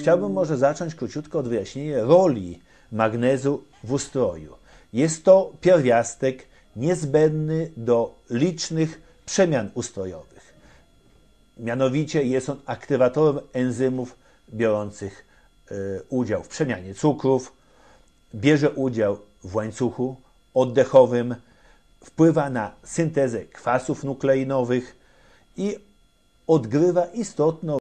chciałbym może zacząć króciutko od wyjaśnienia roli magnezu w ustroju. Jest to pierwiastek niezbędny do licznych przemian ustrojowych. Mianowicie jest on aktywatorem enzymów biorących e, udział w przemianie cukrów, bierze udział w łańcuchu oddechowym, wpływa na syntezę kwasów nukleinowych i odgrywa istotną